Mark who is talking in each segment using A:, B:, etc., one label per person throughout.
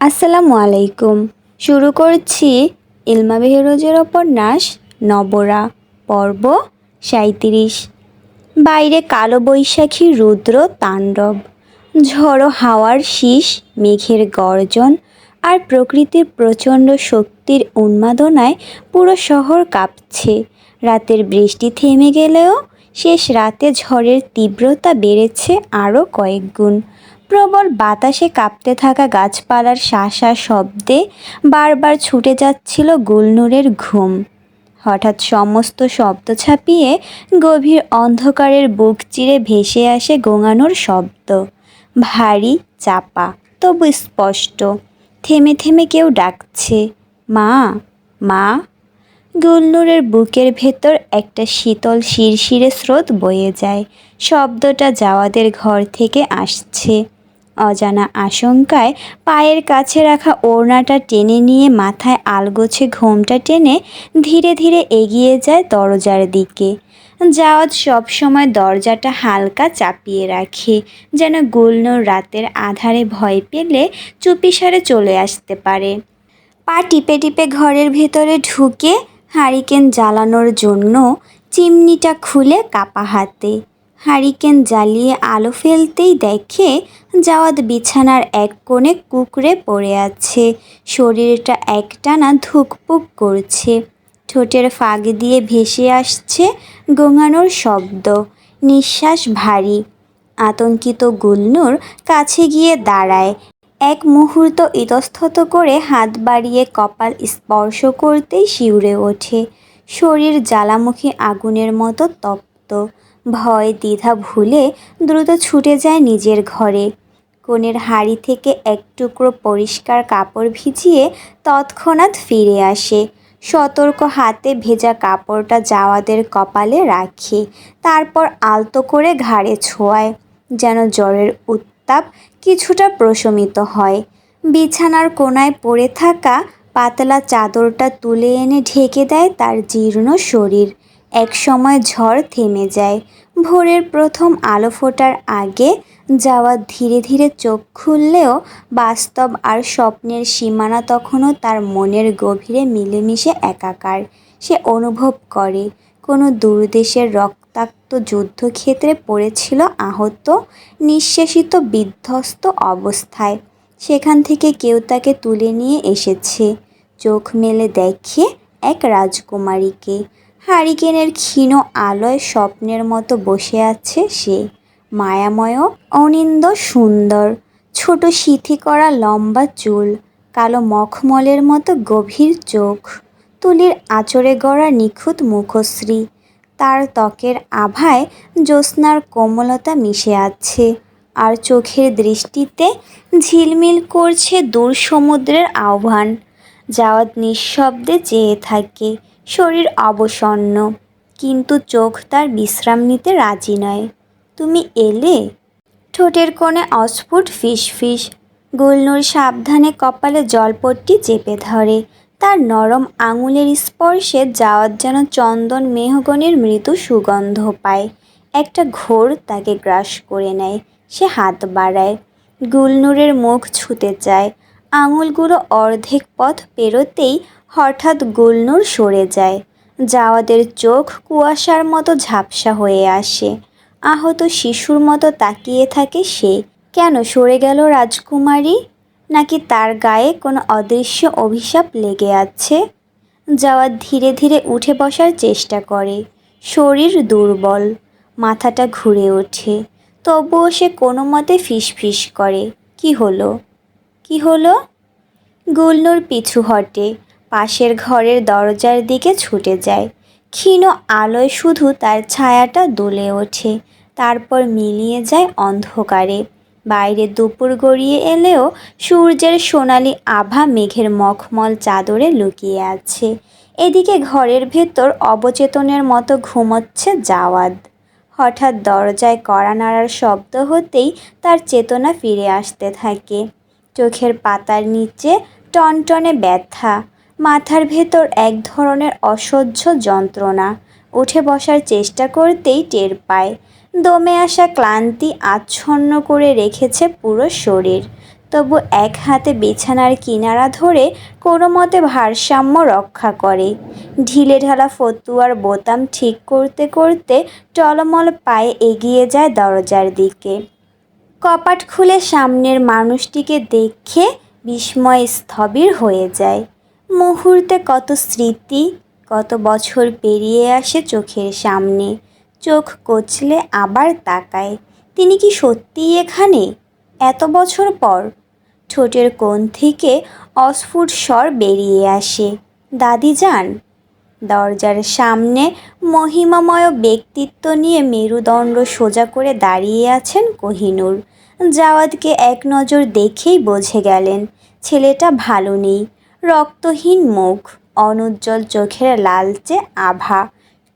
A: আসসালামু আলাইকুম। শুরু করছি ইলমা বেহরোজের উপন্যাস নবরা, পর্ব সাঁইত্রিশ। বাইরে কালো বৈশাখী রুদ্র তাণ্ডব, ঝড়ো হাওয়ার শীষ, মেঘের গর্জন আর প্রকৃতির প্রচণ্ড শক্তির উন্মাদনায় পুরো শহর কাঁপছে। রাতের বৃষ্টি থেমে গেলেও শেষ রাতে ঝড়ের তীব্রতা বেড়েছে আরও কয়েক গুণ। প্রবল বাতাসে কাঁপতে থাকা গাছপালার শাঁসা শব্দে বারবার ছুটে যাচ্ছিল গুলনুরের ঘুম। হঠাৎ সমস্ত শব্দ ছাপিয়ে গভীর অন্ধকারের বুক চিরে ভেসে আসে গোঙানোর শব্দ। ভারী, চাপা, তবু স্পষ্ট। থেমে থেমে কেউ ডাকছে, মা মা? গুলনুরের বুকের ভেতর একটা শীতল শিরশিরে স্রোত বয়ে যায়। শব্দটা জাওয়াদের ঘর থেকে আসছে। অজানা আশঙ্কায় পায়ের কাছে রাখা ওড়নাটা টেনে নিয়ে মাথায় আলগোছে ঘোমটা টেনে ধীরে ধীরে এগিয়ে যায় দরজার দিকে। জাওয়াদ সবসময় দরজাটা হালকা চাপিয়ে রাখে, যেন গুলনুর রাতের আধারে ভয় পেলে চুপিসারে চলে আসতে পারে। পা টিপে টিপে ঘরের ভেতরে ঢুকে হারিকেন জ্বালানোর জন্য চিমনিটা খুলে কাপা হাতে। হারিকেন জ্বালিয়ে আলো ফেলতেই দেখে জাওয়াদ বিছানার এক কোণে কুকড়ে পড়ে আছে। শরীরটা একটানা ধুকপুক করছে। ঠোঁটের ফাঁক দিয়ে ভেসে আসছে গোঙানোর শব্দ। নিঃশ্বাস ভারী। আতঙ্কিত গুলনুর কাছে গিয়ে দাঁড়ায়। এক মুহূর্ত ইতস্তত করে হাত বাড়িয়ে কপাল স্পর্শ করতেই শিউরে ওঠে। শরীর জ্বালামুখী আগুনের মতো তপ্ত। ভয় দ্বিধা ভুলে দ্রুত ছুটে যায় নিজের ঘরে। কোণের হাড়ি থেকে এক টুকরো পরিষ্কার কাপড় ভিজিয়ে তৎক্ষণাৎ ফিরে আসে। সতর্ক হাতে ভেজা কাপড়টা জাওয়াদের কপালে রাখে, তারপর আলতো করে ঘাড়ে ছোঁয়ায়, যেন জ্বরের উত্তাপ কিছুটা প্রশমিত হয়। বিছানার কোনায় পড়ে থাকা পাতলা চাদরটা তুলে এনে ঢেকে দেয় তার জীর্ণ শরীর। এক সময় ঝড় থেমে যায় ভোরের প্রথম আলো ফোটার আগে যাওয়া ধীরে ধীরে চোখ খুললেও বাস্তব আর স্বপ্নের সীমানা তখনও তার মনের গভীরে মিলেমিশে একাকার। সে অনুভব করে, কোনো দূরদেশের রক্তাক্ত যুদ্ধক্ষেত্রে পড়েছিল আহত, নিঃশেষিত, বিধ্বস্ত অবস্থায়। সেখান থেকে কেউ তাকে তুলে নিয়ে এসেছে। চোখ মেলে দেখে এক রাজকুমারীকে। হারিকেনের ক্ষীণ আলোয় স্বপ্নের মতো বসে আছে সে। মায়াময়, অনিন্দ, সুন্দর। ছোট সিথি করা লম্বা চুল, কালো মখমলের মতো গভীর চোখ। তুলির আঁচড়ে গড়া নিখুঁত মুখশ্রী। তার ত্বকের আভায় জ্যোৎস্নার কোমলতা মিশে আছে। আর চোখের দৃষ্টিতে ঝিলমিল করছে দূর সমুদ্রের আহ্বান। যাওয়াত নিঃশব্দে চেয়ে থাকে। শরীর অবসন্ন, কিন্তু চোখ তার বিশ্রাম নিতে রাজি নয়। তুমি এলে? ঠোঁটের কোণে অস্ফুট ফিস ফিস গুলনুর সাবধানে কপালে জলপট্টি চেপে ধরে। তার নরম আঙুলের স্পর্শে যাওয়ার যেন চন্দন মেহগনির মৃদু সুগন্ধ পায়। একটা ঘোর তাকে গ্রাস করে নেয়। সে হাত বাড়ায়, গুলনুরের মুখ ছুতে চায়। আঙুলগুলো অর্ধেক পথ পেরোতেই হঠাৎ গুলনুর সরে যায়। জাওয়াদের চোখ কুয়াশার মতো ঝাপসা হয়ে আসে। আহত শিশুর মতো তাকিয়ে থাকে সে। কেন সরে গেল রাজকুমারী? নাকি তার গায়ে কোনো অদৃশ্য অভিশাপ লেগে আছে? যাওয়াত ধীরে ধীরে উঠে বসার চেষ্টা করে। শরীর দুর্বল। মাথাটা ঘুরে ওঠে। তবুও সে কোনো মতে ফিসফিস করে। কি হলো? কি হলো? গুলনুর পিছু হটে। পাশের ঘরের দরজার দিকে ছুটে যায়। ক্ষীণ আলোয় শুধু তার ছায়াটা দুলে ওঠে, তারপর মিলিয়ে যায় অন্ধকারে। বাইরে দুপুর গড়িয়ে এলেও সূর্যের সোনালি আভা মেঘের মখমল চাদরে লুকিয়ে আছে। এদিকে ঘরের ভেতর অবচেতনের মতো ঘুমোচ্ছে জাওয়াদ। হঠাৎ দরজায় কড়া নাড়ার শব্দ হতেই তার চেতনা ফিরে আসতে থাকে। চোখের পাতার নিচে টনটনে ব্যথা মাথার ভেতর এক ধরনের অসহ্য যন্ত্রণা। উঠে বসার চেষ্টা করতেই টের পায়। দমে আসা ক্লান্তি আচ্ছন্ন করে রেখেছে পুরো শরীর। তবু এক হাতে বিছানার কিনারা ধরে কোনো মতে ভারসাম্য রক্ষা করে। ঢিলে ঢালা ফতুয়ার বোতাম ঠিক করতে করতে টলমল পায়ে এগিয়ে যায় দরজার দিকে। কপাট খুলে সামনের মানুষটিকে দেখে বিস্ময় স্থবির হয়ে যায়। মুহূর্তে কত স্মৃতি, কত বছর পেরিয়ে আসে চোখের সামনে। চোখ কচলে আবার তাকায়, তিনি কি সত্যিই এখানে? এত বছর পর, ঠোঁটের কোণ থেকে অস্ফুট স্বর বেরিয়ে আসে। দাদি যান। দরজার সামনে মহিমাময় ব্যক্তিত্ব নিয়ে মেরুদণ্ড সোজা করে দাঁড়িয়ে আছেন কোহিনূর। জাওয়াদকে এক নজর দেখেই বোঝে গেলেন, ছেলেটা ভালো নেই। রক্তহীন মুখ, অনুজ্জ্বল চোখের লালচে আভা,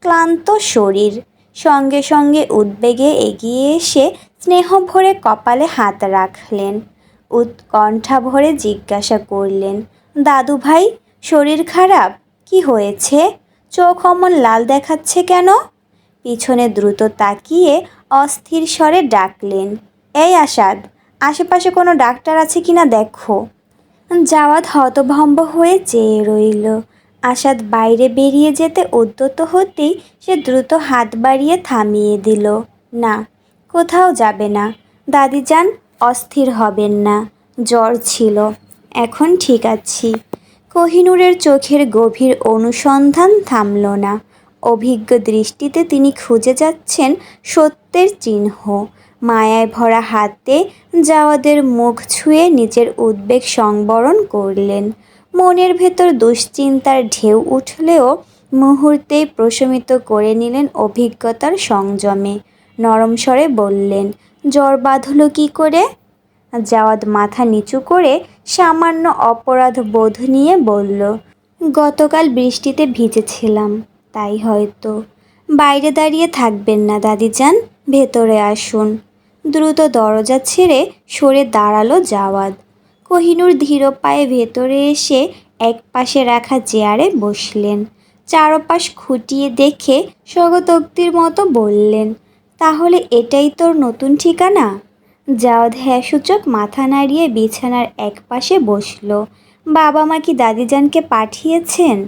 A: ক্লান্ত শরীর। সঙ্গে সঙ্গে উদ্বেগে এগিয়ে এসে স্নেহ ভরে কপালে হাত রাখলেন। উৎকণ্ঠা ভরে জিজ্ঞাসা করলেন, দাদু ভাই, শরীর খারাপ? কি হয়েছে? চোখ অমন লাল দেখাচ্ছে কেন? পিছনে দ্রুত তাকিয়ে অস্থির স্বরে ডাকলেন, এই আসাদ, আশেপাশে কোনো ডাক্তার আছে কিনা দেখো। জাওয়াদ হতভম্ব হয়ে চেয়ে রইল। আসাদ বাইরে বেরিয়ে যেতে উদ্যত হতেই সে দ্রুত হাত বাড়িয়ে থামিয়ে দিল। না, কোথাও যাবে না। দাদি যান, অস্থির হবেন না। জ্বর ছিল। এখন ঠিক আছি। কোহিনূরের চোখের গভীর অনুসন্ধান থামল না। অভিজ্ঞ দৃষ্টিতে তিনি খুঁজে যাচ্ছেন সত্যের চিহ্ন। মায়ায় ভরা হাতে জাওয়াদের মুখ ছুঁয়ে নিজের উদ্বেগ সংবরণ করলেন। মনের ভেতর দুশ্চিন্তার ঢেউ উঠলেও মুহূর্তেই প্রশমিত করে নিলেন অভিজ্ঞতার সংযমে। নরম স্বরে বললেন, জ্বর বাঁধল কী করে? জাওয়াদ মাথা নিচু করে সামান্য অপরাধ বোধ নিয়ে বলল, গতকাল বৃষ্টিতে ভিজেছিলাম, তাই হয়তো। বাইরে দাঁড়িয়ে থাকবেন না দাদিজান, ভেতরে আসুন। দ্রুত দরজা ছেড়ে সরে দাঁড়াল জাওয়াদ। কোহিনূর ধীর পায়ে ভেতরে এসে এক পাশে রাখা চেয়ারে বসলেন। চারপাশ খুঁটিয়ে দেখে স্বগতোক্তির মতো বললেন, তাহলে এটাই তোর নতুন ঠিকানা? জাওয়াদ হ্যাঁ সূচক মাথা নাড়িয়ে বিছানার এক পাশে বসল। বাবা মা কি দাদিজানকে পাঠিয়েছেন?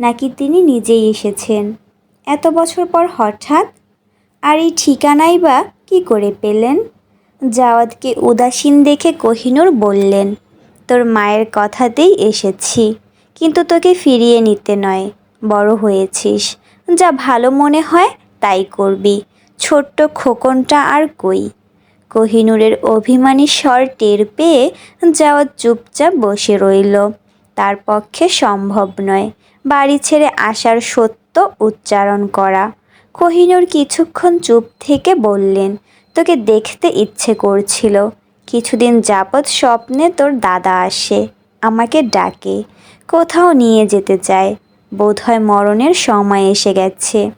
A: নাকি তিনি নিজেই এসেছেন? এত বছর পর হঠাৎ? আর এই ঠিকানাই বা কী করে পেলেন? জাওয়াদকে উদাসীন দেখে কোহিনূর বললেন, তোর মায়ের কথাতেই এসেছি, কিন্তু তোকে ফিরিয়ে নিতে নয়, বড় হয়েছিস। যা ভালো মনে হয় তাই করবি, ছোট্ট খোকনটা আর কই? কোহিনূরের অভিমানী স্বর টের পেয়ে জাওয়াদ চুপচাপ বসে রইল। তার পক্ষে সম্ভব নয়, বাড়ি ছেড়ে আসার সত্য উচ্চারণ করা। কোহিনূর কিছুক্ষণ চুপ থেকে বললেন, তোকে দেখতে ইচ্ছে করছিল। কিছুদিন যাবৎ স্বপ্নে তোর দাদা আসে, আমাকে ডাকে। কোথাও নিয়ে যেতে চায়। বোধহয় মরণের সময় এসে গেছে।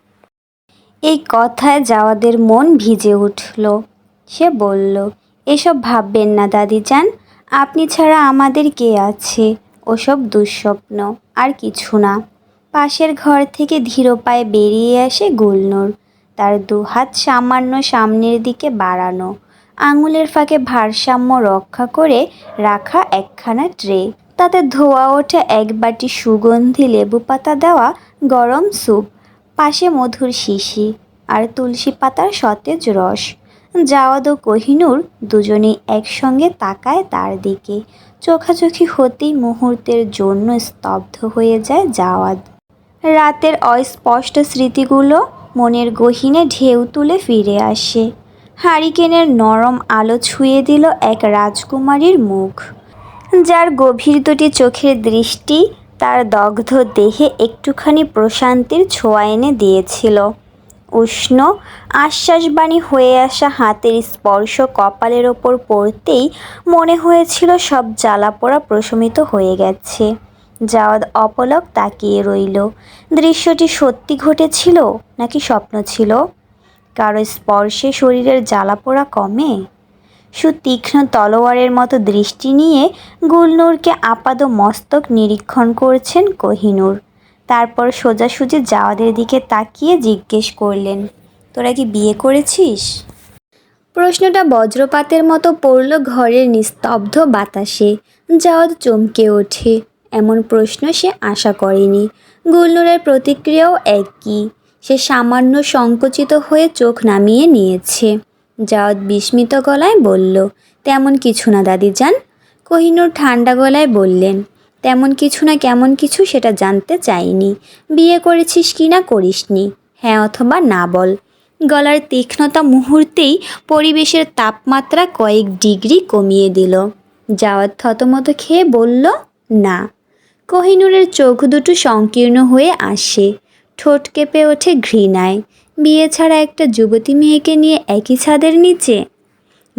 A: এই কথায় যাওয়াদের মন ভিজে উঠল। সে বলল, এসব ভাববেন না দাদি দাদিজান। আপনি ছাড়া আমাদের কে আছে? ওসব দুঃস্বপ্ন। আর কিছু না। পাশের ঘর থেকে ধীর পায়ে বেরিয়ে আসে গুলনূর। তার দুহাত সামান্য সামনের দিকে বাড়ানো। আঙুলের ফাঁকে ভারসাম্য রক্ষা করে রাখা একখানা ট্রে। তাতে ধোয়া ওঠে এক বাটি সুগন্ধি লেবু পাতা দেওয়া গরম স্যুপ, পাশে মধুর শিশি আর তুলসী পাতার সতেজ রস। জাওয়াদ ও কোহিনূর দুজনেই একসঙ্গে তাকায় তার দিকে। চোখাচোখি হতেই মুহূর্তের জন্য স্তব্ধ হয়ে যায় জাওয়াদ। রাতের অস্পষ্ট স্মৃতিগুলো মনের গহীনে ঢেউ তুলে ফিরে আসে। হারিকেনের নরম আলো ছুঁয়ে দিল এক রাজকুমারীর মুখ। যার গভীর দুটি চোখের দৃষ্টি তার দগ্ধ দেহে একটুখানি প্রশান্তির ছোঁয়া এনে দিয়েছিল। উষ্ণ, আশ্বাসবাণী হয়ে আসা হাতের স্পর্শ কপালের ওপর পড়তেই মনে হয়েছিল সব জ্বালা জ্বালাপোড়া প্রশমিত হয়ে গেছে। জাওয়াদ অপলক তাকিয়ে রইল। দৃশ্যটি সত্যি ঘটেছিল নাকি স্বপ্ন ছিল? কারও স্পর্শে শরীরের জ্বালাপোড়া কমে? সুতীক্ষ্ণ তলোয়ারের মতো দৃষ্টি নিয়ে গুলনূরকে আপাদ মস্তক নিরীক্ষণ করছেন কোহিনূর। তারপর সোজাসুজি জাওয়াদের দিকে তাকিয়ে জিজ্ঞেস করলেন, তোরা কি বিয়ে করেছিস? প্রশ্নটা বজ্রপাতের মতো পড়ল ঘরের নিস্তব্ধ বাতাসে। জাওয়াদ চমকে ওঠে। এমন প্রশ্ন সে আশা করেনি। গুলনুরের প্রতিক্রিয়াও একই। সে সামান্য সংকুচিত হয়ে চোখ নামিয়ে নিয়েছে। জাওয়াদ বিস্মিত গলায় বলল, তেমন কিছু না, দাদি যান কোহিনুর ঠান্ডা গলায় বললেন, তেমন কিছু না, কেমন কিছু সেটা জানতে চাইনি। বিয়ে করেছিস কি না করিসনি? হ্যাঁ অথবা না বল। গলার তীক্ষ্ণতা মুহূর্তেই পরিবেশের তাপমাত্রা কয়েক ডিগ্রি কমিয়ে দিল। যাওয়ার থতমত খেয়ে বলল, না। কোহিনুরের চোখ দুটো সংকীর্ণ হয়ে আসে। ঠোঁট কেঁপে ওঠে ঘৃণায়। বিয়ে ছাড়া একটা যুবতী মেয়েকে নিয়ে একই ছাদের নিচে?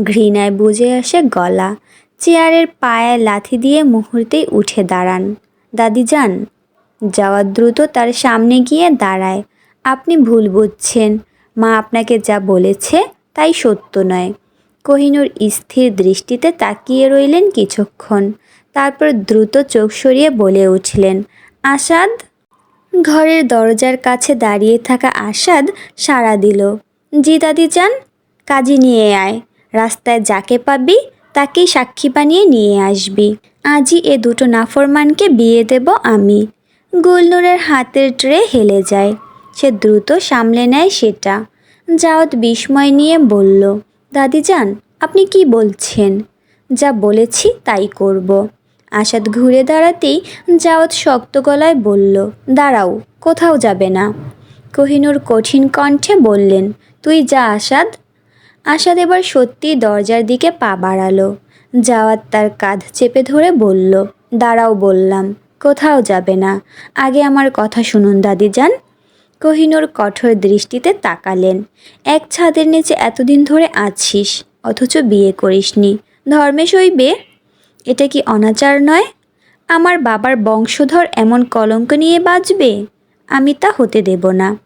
A: ঘৃণায় বুঝে আসে গলা। চেয়ারের পায়ে লাথি দিয়ে মুহূর্তেই উঠে দাঁড়ান। দাদি যান। যাওয়া দ্রুত তার সামনে গিয়ে দাঁড়ায়। আপনি ভুল বুঝছেন। মা আপনাকে যা বলেছে তাই সত্য নয়। কোহিনুর স্থির দৃষ্টিতে তাকিয়ে রইলেন কিছুক্ষণ। তারপর দ্রুত চোখ সরিয়ে বলে উঠলেন, আসাদ? ঘরের দরজার কাছে দাঁড়িয়ে থাকা আসাদ সাড়া দিল জি দাদি চান, কাজে নিয়ে আয়, রাস্তায় যাকে পাবি তাকেই সাক্ষী বানিয়ে নিয়ে আসবি, আজই এ দুটো নাফরমানকে বিয়ে দেব আমি। গুলনুরের হাতের ট্রে হেলে যায়, সে দ্রুত সামলে নেয় সেটা। জাওয়াত বিস্ময় নিয়ে বলল, দাদি যান আপনি কি বলছেন? যা বলেছি তাই করব। আসাদ ঘুরে দাঁড়াতেই জাওয়াত শক্ত গলায় বলল, দাঁড়াও, কোথাও যাবে না। কোহিনুর কঠিন কণ্ঠে বললেন, তুই যা আসাদ। আসাদ এবার সত্যি দরজার দিকে পা বাড়ালো। জাওয়াত তার কাঁধ চেপে ধরে বলল, দাঁড়াও বললাম, কোথাও যাবে না। আগে আমার কথা শুনুন দাদি যান কোহিনুর কঠোর দৃষ্টিতে তাকালেন, এক ছাদের নিচে এতদিন ধরে আছিস, অথচ বিয়ে করিসনি। ধর্মে সইবে? এটা কি অনাচার নয়? আমার বাবার বংশধর এমন কলঙ্ক নিয়ে বাঁচবে? আমি তা হতে দেব না।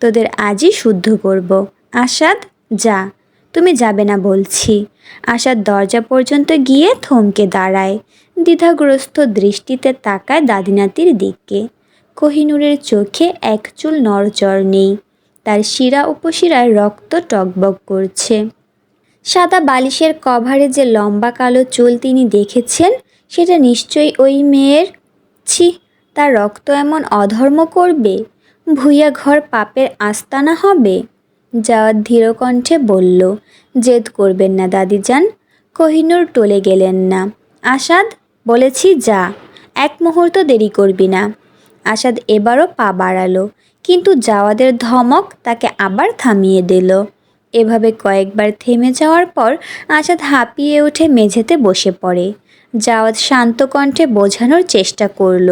A: তোদের আজই শুদ্ধ করব। আসাদ, যা। তুমি যাবে না বলছি। আসাদ দরজা পর্যন্ত গিয়ে থমকে দাঁড়ায়। দ্বিধাগ্রস্ত দৃষ্টিতে তাকায় দাদিনাতির দিকে। কোহিনুরের চোখে এক চুল নড়চড় নেই। তার শিরা উপশিরায় রক্ত টকবক করছে। সাদা বালিশের কভারে যে লম্বা কালো চুল তিনি দেখেছেন, সেটা নিশ্চয়ই ওই মেয়ের? ছি, তার রক্ত এমন অধর্ম করবে? ভুইয়া ঘর পাপের আস্তানা হবে? যাওয়ার ধীরকণ্ঠে বলল, জেদ করবেন না দাদি যান কোহিনুর টলে গেলেন না। আসাদ, বলেছি যা, এক মুহূর্ত দেরি করবি না। আসাদ এবারও পা বাড়ালো, কিন্তু জাওয়াদের ধমক তাকে আবার থামিয়ে দিল। এভাবে কয়েকবার থেমে যাওয়ার পর আসাদ হাঁপিয়ে উঠে মেঝেতে বসে পড়ে। জাওয়াদ শান্ত কণ্ঠে বোঝানোর চেষ্টা করল,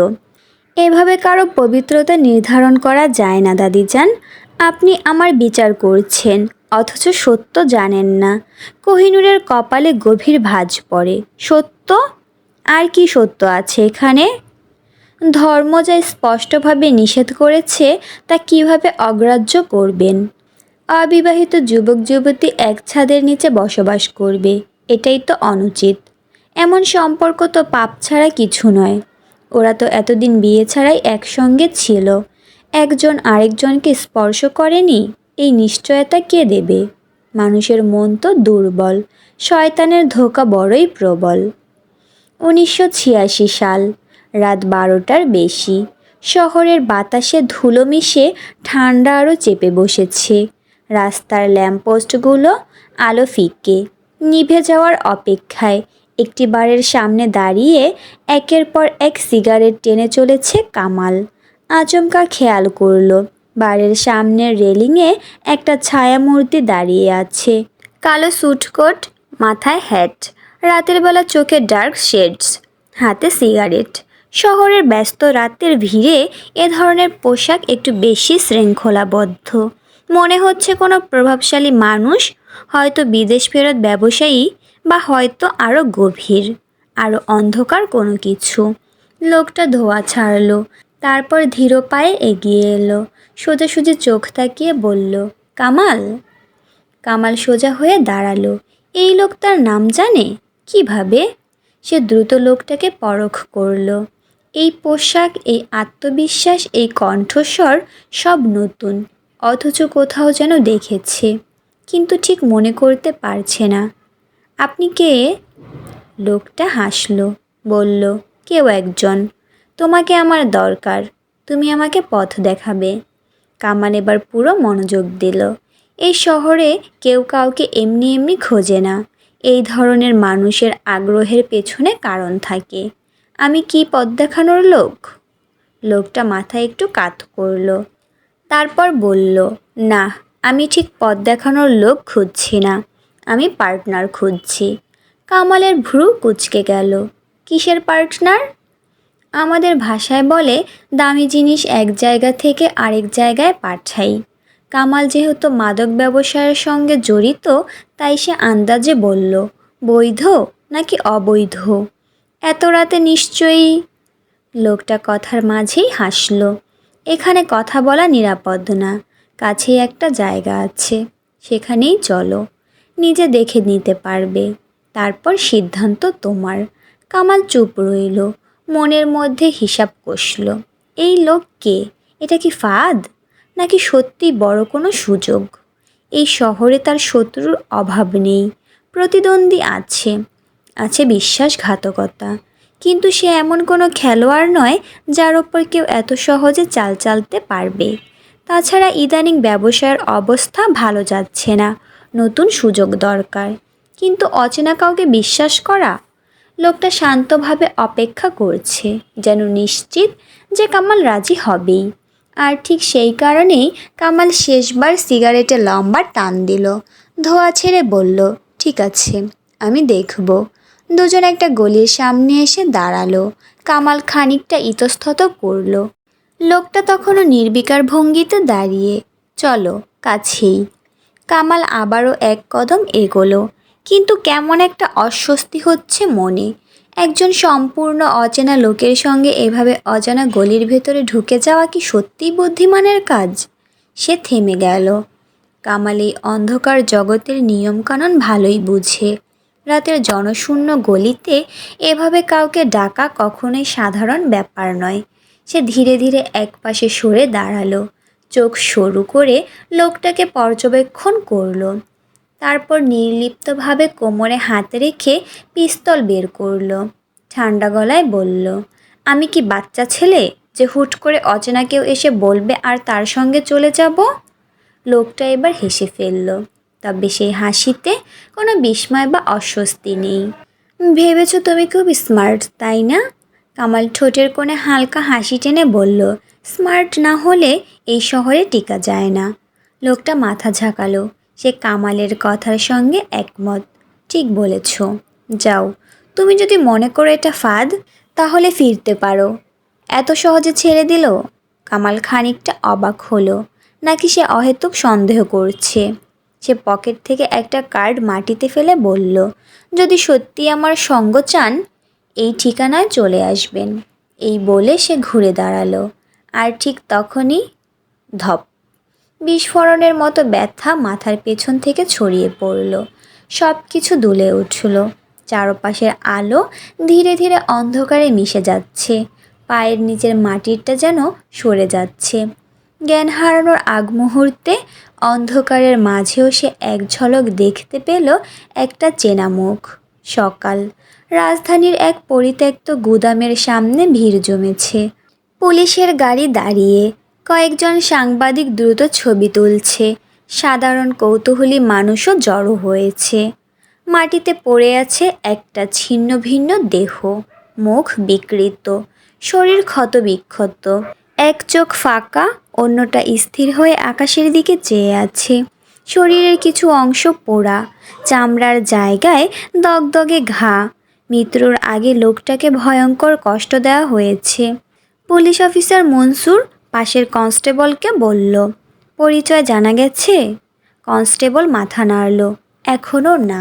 A: এভাবে কারও পবিত্রতা নির্ধারণ করা যায় না দাদি যান আপনি আমার বিচার করছেন, অথচ সত্য জানেন না। কোহিনুরের কপালে গভীর ভাঁজ পড়ে। সত্য? আর কি সত্য আছে এখানে? ধর্ম যা স্পষ্টভাবে নিষেধ করেছে, তা কীভাবে অগ্রাহ্য করবেন? অবিবাহিত যুবক যুবতী এক ছাদের নিচে বসবাস করবে। এটাই তো অনুচিত। এমন সম্পর্ক তো পাপ ছাড়া কিছু নয়। ওরা তো এতদিন বিয়ে ছাড়াই একসঙ্গে ছিল। একজন আরেকজনকে স্পর্শ করেনি, এই নিশ্চয়তা কে দেবে? মানুষের মন তো দুর্বল, শয়তানের ধোকা বড়ই প্রবল। উনিশশো ছিয়াশি সাল, রাত বারোটার বেশি। শহরের বাতাসে ধুলো মিশে ঠান্ডা আরও চেপে বসেছে। রাস্তার ল্যাম্পপোস্টগুলো আলো ফিকে। নিভে যাওয়ার অপেক্ষায় একটি বারের সামনে দাঁড়িয়ে একের পর এক সিগারেট টেনে চলেছে কামাল। আচমকা খেয়াল করল, বারের সামনের রেলিংয়ে একটা ছায়ামূর্তি দাঁড়িয়ে আছে। কালো সুটকোট, মাথায় হ্যাট রাতের বেলা চোখে ডার্ক শেডস হাতে সিগারেট। শহরের ব্যস্ত রাতের ভিড়ে এ ধরনের পোশাক একটু বেশি শৃঙ্খলাবদ্ধ। মনে হচ্ছে কোনো প্রভাবশালী মানুষ, হয়তো বিদেশ ফেরত ব্যবসায়ী বা হয়তো আরও গভীর আরও অন্ধকার কোনো কিছু। লোকটা ধোয়া ছাড়লো, তারপর ধীর পায়ে এগিয়ে এলো সোজা সোজাসুজি চোখ তাকিয়ে বলল, কামাল? কামাল সোজা হয়ে দাঁড়াল, এই লোক তার নাম জানে? কীভাবে? সে দ্রুত লোকটাকে পরখ করল, এই পোশাক, এই আত্মবিশ্বাস, এই কণ্ঠস্বর সব নতুন অথচ কোথাও যেন দেখেছে, কিন্তু ঠিক মনে করতে পারছে না। আপনি কে? লোকটা হাসলো, বলল, কেউ একজন। তোমাকে আমার দরকার। তুমি আমাকে পথ দেখাবে। কামাল এবার পুরো মনোযোগ দিল। এই শহরে কেউ কাউকে এমনি এমনি খোঁজে না। এই ধরনের মানুষের আগ্রহের পেছনে কারণ থাকে। আমি কি পথ দেখানোর লোক? লোকটা মাথায় একটু কাত করল। তারপর বলল, না, আমি ঠিক পথ দেখানোর লোক খুঁজছি না। আমি পার্টনার খুঁজছি। কামালের ভ্রু কুচকে গেল। কিসের পার্টনার? আমাদের ভাষায় বলে দামি জিনিস এক জায়গা থেকে আরেক জায়গায় পাঠাই। কামাল যেহেতু মাদক ব্যবসায়ের সঙ্গে জড়িত, তাই সে আন্দাজে বলল, বৈধ নাকি অবৈধ? এত রাতে নিশ্চয়ই? লোকটা কথার মাঝেই হাসল। এখানে কথা বলা নিরাপদ না। কাছেই একটা জায়গা আছে। সেখানেই চলো। নিজে দেখে নিতে পারবে। তারপর সিদ্ধান্ত তোমার। কামাল চুপ রইল। মনের মধ্যে হিসাব কষল। এই লোক কে? এটা কি ফাঁদ? নাকি সত্যি বড় কোনো সুযোগ? এই শহরে তার শত্রুর অভাব নেই। প্রতিদ্বন্দ্বী আছে। আছে বিশ্বাসঘাতকতা। কিন্তু সে এমন কোনো খেলোয়াড় নয় যার ওপর কেউ এত সহজে চাল চালতে পারবে। তাছাড়া ইদানিং ব্যবসায়ের অবস্থা ভালো যাচ্ছে না। নতুন সুযোগ দরকার। কিন্তু অচেনা কাউকে বিশ্বাস করা? লোকটা শান্তভাবে অপেক্ষা করছে, যেন নিশ্চিত যে কামাল রাজি হবেই। আর ঠিক সেই কারণেই কামাল শেষবার সিগারেটে লম্বা টান দিল। ধোয়া ছেড়ে বলল, ঠিক আছে, আমি দেখব। দুজন একটা গলির সামনে এসে দাঁড়াল। কামাল খানিকটা ইতস্তত করল। লোকটা তখনও নির্বিকার ভঙ্গিতে দাঁড়িয়ে, চলো, কাছেই। কামাল আবারও এক কদম এগোলো, কিন্তু কেমন একটা অস্বস্তি হচ্ছে মনে। একজন সম্পূর্ণ অচেনা লোকের সঙ্গে এভাবে অজানা গলির ভেতরে ঢুকে যাওয়া কি সত্যিই বুদ্ধিমানের কাজ? সে থেমে গেল। কামাল এই অন্ধকার জগতের নিয়মকানুন ভালোই বুঝে। রাতের জনশূন্য গলিতে এভাবে কাউকে ডাকা কখনোই সাধারণ ব্যাপার নয়। সে ধীরে ধীরে একপাশে সরে দাঁড়াল, চোখ সরু করে লোকটাকে পর্যবেক্ষণ করল। তারপর নির্লিপ্তভাবে কোমরে হাত রেখে পিস্তল বের করল। ঠান্ডা গলায় বলল, আমি কি বাচ্চা ছেলে যে হুট করে অচেনা কেউ এসে বলবে আর তার সঙ্গে চলে যাব? লোকটা এবার হেসে ফেলল তবে সেই হাসিতে কোনো বিস্ময় বা অস্বস্তি নেই। ভেবেছো তুমি খুব স্মার্ট, তাই না? কামাল ঠোঁটের কোণে হালকা হাসি টেনে বলল, স্মার্ট না হলে এই শহরে টিকা যায় না। লোকটা মাথা ঝাঁকালো। সে কামালের কথার সঙ্গে একমত। ঠিক বলেছ। যাও। তুমি যদি মনে করো এটা ফাঁদ, তাহলে ফিরতে পারো। এত সহজে ছেড়ে দিল? কামাল খানিকটা অবাক হলো। নাকি সে অহেতুক সন্দেহ করছে? সে পকেট থেকে একটা কার্ড মাটিতে ফেলে বলল, যদি সত্যি আমার সঙ্গ চান, এই ঠিকানায় চলে আসবেন। এই বলে সে ঘুরে দাঁড়াল। আর ঠিক তখনই ধপ! বিস্ফোরণের মতো ব্যথা মাথার পেছন থেকে ছড়িয়ে পড়ল। সব কিছু দুলে উঠল। চারপাশের আলো ধীরে ধীরে অন্ধকারে মিশে যাচ্ছে। পায়ের নিচের মাটিরটা যেন সরে যাচ্ছে। জ্ঞান হারানোর আগ মুহূর্তে অন্ধকারের মাঝেও সে এক ঝলক দেখতে পেল একটা চেনা মুখ সকাল। রাজধানীর এক পরিত্যক্ত গুদামের সামনে ভিড় জমেছে। পুলিশের গাড়ি দাঁড়িয়ে কয়েকজন সাংবাদিক দ্রুত ছবি তুলছে। সাধারণ কৌতূহলী মানুষও জড়ো হয়েছে। মাটিতে পড়ে আছে একটা ছিন্ন ভিন্ন দেহ। মুখ বিকৃত। শরীর ক্ষত বিক্ষত এক চোখ ফাঁকা অন্যটা স্থির হয়ে আকাশের দিকে চেয়ে আছে। শরীরের কিছু অংশ পোড়া, চামড়ার জায়গায় দগদগে ঘা। মৃত্যুর আগে লোকটাকে ভয়ঙ্কর কষ্ট দেওয়া হয়েছে। পুলিশ অফিসার মনসুর পাশের কনস্টেবলকে বলল, পরিচয় জানা গেছে? কনস্টেবল মাথা নাড়ল এখনও না।